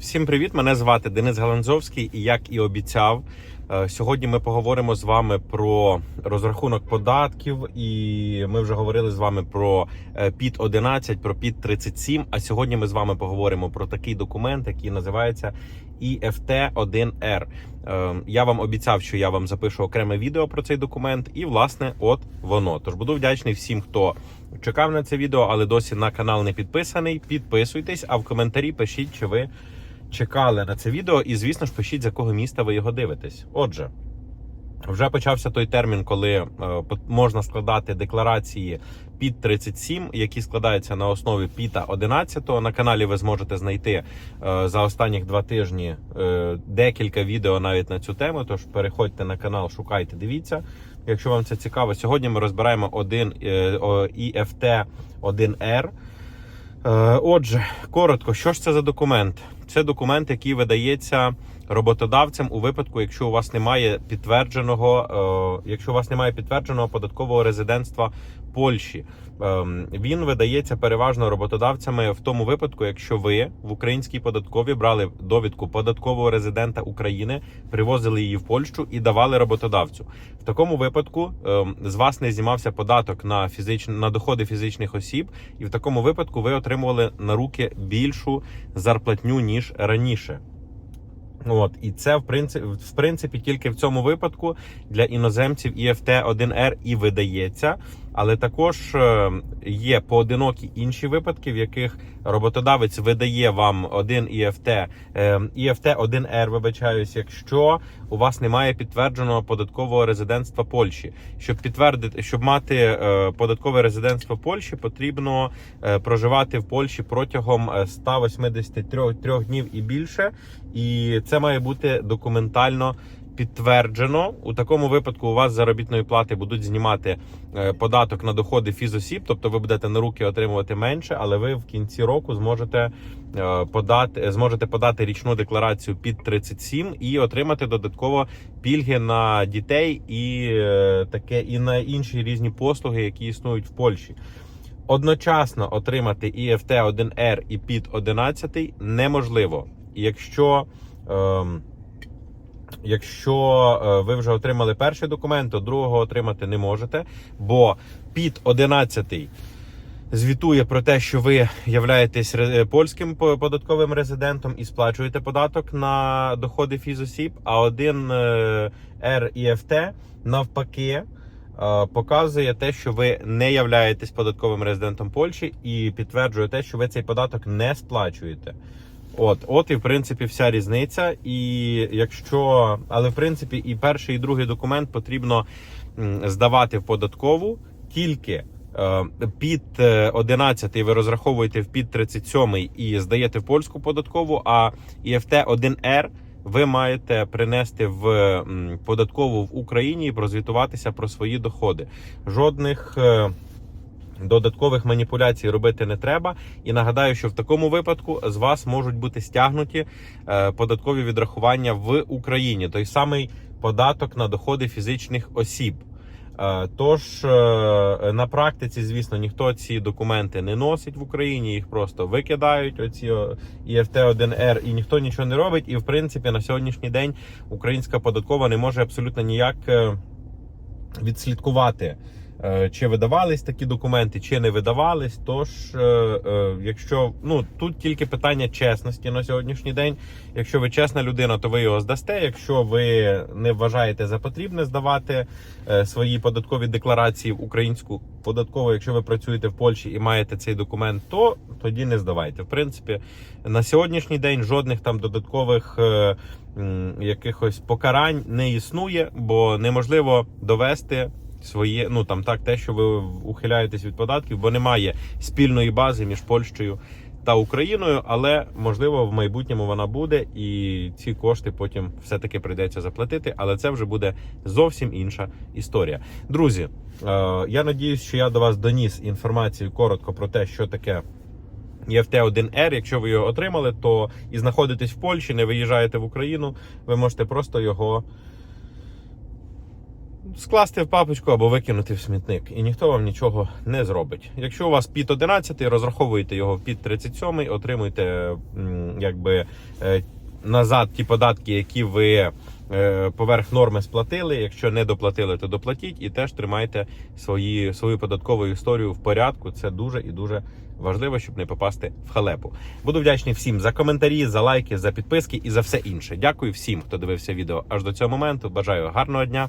Всім привіт! Мене звати Денис Галанзовський, і як і обіцяв, е, сьогодні ми поговоримо з вами про розрахунок податків. І ми вже говорили з вами про е, ПІТ 11, про ПІТ 37. А сьогодні ми з вами поговоримо про такий документ, який називається іфт 1 р Я вам обіцяв, що я вам запишу окреме відео про цей документ, і власне, от воно. Тож буду вдячний всім, хто чекав на це відео, але досі на канал не підписаний. Підписуйтесь, а в коментарі пишіть, чи ви чекали на це відео, і звісно ж пишіть, з якого міста ви його дивитесь. Отже, вже почався той термін, коли е, можна складати декларації під 37, які складаються на основі піта 11. На каналі ви зможете знайти е, за останніх два тижні е, декілька відео навіть на цю тему. Тож переходьте на канал, шукайте, дивіться. Якщо вам це цікаво, сьогодні ми розбираємо один IFT 1R. Е, Отже, коротко, що ж це за документ? Це документ, який видається роботодавцем у випадку, якщо у вас немає підтвердженого, е, якщо у вас немає підтвердженого податкового резидентства Польщі. Ем, Він видається переважно роботодавцями в тому випадку, якщо ви в українській податковій брали довідку податкового резидента України, привозили її в Польщу і давали роботодавцю. В такому випадку ем, з вас не знімався податок на фізичні на доходи фізичних осіб, і в такому випадку ви отримували на руки більшу зарплатню ніж раніше. От і це в принципі, в принципі тільки в цьому випадку для іноземців іфт 1 р і видається, але також е, є поодинокі інші випадки, в яких роботодавець видає вам один іфт, іфт 1 р вибачаюсь, якщо у вас немає підтвердженого податкового резидентства Польщі. Щоб підтвердити, щоб мати е, податкове резидентство Польщі, потрібно е, проживати в Польщі протягом е, 183 трьох днів і більше, і це має бути документально. Підтверджено у такому випадку у вас заробітної плати будуть знімати е, податок на доходи фізосіб, тобто ви будете на руки отримувати менше, але ви в кінці року зможете е, подати зможете подати річну декларацію під 37 і отримати додатково пільги на дітей і е, таке і на інші різні послуги, які існують в Польщі. Одночасно отримати іфт 1 р і під 11 неможливо, якщо. ем, Якщо е, ви вже отримали перший документ, то другого отримати не можете, бо під 11 звітує про те, що ви являєтесь ре- польським податковим резидентом і сплачуєте податок на доходи фізосіб, а один е, РІФТ навпаки е, показує те, що ви не являєтесь податковим резидентом Польщі і підтверджує те, що ви цей податок не сплачуєте. От, от і в принципі вся різниця. І якщо, але в принципі, і перший, і другий документ потрібно здавати в податкову тільки. е, Під е, 11 ви розраховуєте в під 37 і здаєте в польську податкову, а іфт 1 р ви маєте принести в податкову в Україні і прозвітуватися про свої доходи. Жодних е, додаткових маніпуляцій робити не треба. І нагадаю, що в такому випадку з вас можуть бути стягнуті е, податкові відрахування в Україні, той самий податок на доходи фізичних осіб. Е, Тож е, на практиці, звісно, ніхто ці документи не носить в Україні, їх просто викидають. Оці іфт 1 р і ніхто нічого не робить. І в принципі на сьогоднішній день українська податкова не може абсолютно ніяк відслідкувати. Е, Чи видавались такі документи, чи не видавались. Тож, е, е, якщо ну тут тільки питання чесності на сьогоднішній день. Якщо ви чесна людина, то ви його здасте. Якщо ви не вважаєте за потрібне здавати свої податкові декларації в українську податкову, якщо ви працюєте в Польщі і маєте цей документ, то тоді не здавайте. В принципі, на сьогоднішній день жодних там додаткових якихось покарань не існує, бо неможливо довести. Своє, ну там так, те, що ви ухиляєтесь від податків, бо немає спільної бази між Польщею та Україною, але можливо в майбутньому вона буде, і ці кошти потім все-таки прийдеться заплатити. Але це вже буде зовсім інша історія. Друзі, е, я надіюсь, що я до вас доніс інформацію коротко про те, що таке. іфт 1 р якщо ви його отримали, то і знаходитесь в Польщі, не виїжджаєте в Україну, ви можете просто його скласти в папочку або викинути в смітник, і ніхто вам нічого не зробить. Якщо у вас під 11, розраховуєте його в під 37, отримуєте якби е, назад ті податки, які ви е, поверх норми сплатили. Якщо не доплатили, то доплатіть і теж тримайте свої, свою податкову історію в порядку. Це дуже і дуже важливо, щоб не попасти в халепу. Буду вдячний всім за коментарі, за лайки, за підписки і за все інше. Дякую всім, хто дивився відео аж до цього моменту. Бажаю гарного дня